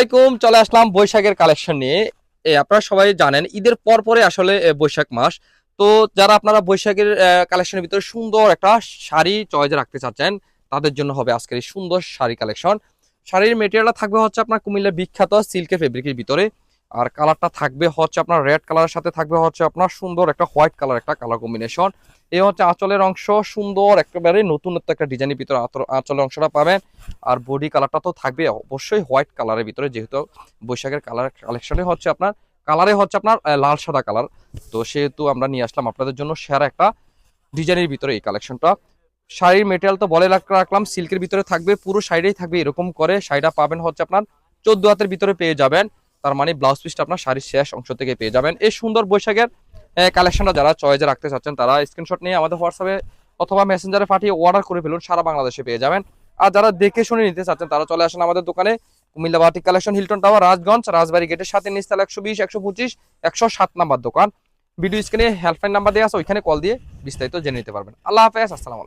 আসসালামাইকুম চলে আসলাম বৈশাখের কালেকশন নিয়ে। আপনারা সবাই জানেন, ঈদের পর পরে আসলে বৈশাখ মাস। তো যারা আপনারা বৈশাখের কালেকশনের ভিতরে সুন্দর একটা শাড়ি চয়েস রাখতে চাচ্ছেন, তাদের জন্য হবে আজকের এই সুন্দর শাড়ি কালেকশন শাড়ির মেটেরিয়ালটা থাকবে হচ্ছে আপনার কুমিল্লার বিখ্যাত সিল্কের ফেব্রিকের ভিতরে। আর কালারটা থাকবে হচ্ছে আপনার রেড কালারের সাথে থাকবে হচ্ছে আপনার সুন্দর একটা হোয়াইট কালার একটা কালার কম্বিনেশন। এই হচ্ছে আঁচলের অংশ, সুন্দর একেবারে নতুনত্ব একটা ডিজাইনের ভিতরে আঁচল- আঁচলের অংশটা পাবেন। আর বডি কালারটা তো থাকবে অবশ্যই হোয়াইট কালারের ভিতরে, যেহেতু বৈশাখের কালার কালেকশনে হচ্ছে আপনার, কালারে হচ্ছে আপনার লাল, সাদা কালার। তো সেহেতু আমরা নিয়ে আসলাম আপনাদের জন্য সেরা একটা ডিজাইনের ভিতরে এই কালেকশনটা শাড়ির মেটেরিয়াল তো বলে রাখ- রাখলাম সিল্কের ভিতরে থাকবে, পুরো শাড়িটাই থাকবে এরকম করে। শাড়িটা পাবেন হচ্ছে আপনার চোদ্দ হাতের ভিতরে পেয়ে যাবেন। তার মানে ব্লাউজ পিসটা আপনার শাড়ির শেষ অংশ থেকে পেয়ে যাবেন। এই সুন্দর বৈশাখের কালেকশনটা যারা চয়েজে রাখতে চাচ্ছেন, তারা স্ক্রিনশট নিয়ে আমাদের হোয়াটসঅ্যাপে অথবা মেসেঞ্জারে পাঠিয়ে অর্ডার করে ফেলুন, সারা বাংলাদেশে পেয়ে যাবেন। আর যারা দেখে শুনে নিতে চাচ্ছেন, তারা চলে আসেন আমাদের দোকানে, Comilla batik collection Hilton tower Rajganj, Rajbari গেটের সাথে নিস্তাল একশো বিশ, একশো পঁচিশ, একশো সাত নাম্বার দোকান। ভিডিও স্ক্রিনে হেল্পলাইন নাম্বার দেওয়া আছে, ওইখানে কল দিয়ে বিস্তারিত জেনে নিতে পারবেন। আল্লাহ হাফেজ, আসসালামু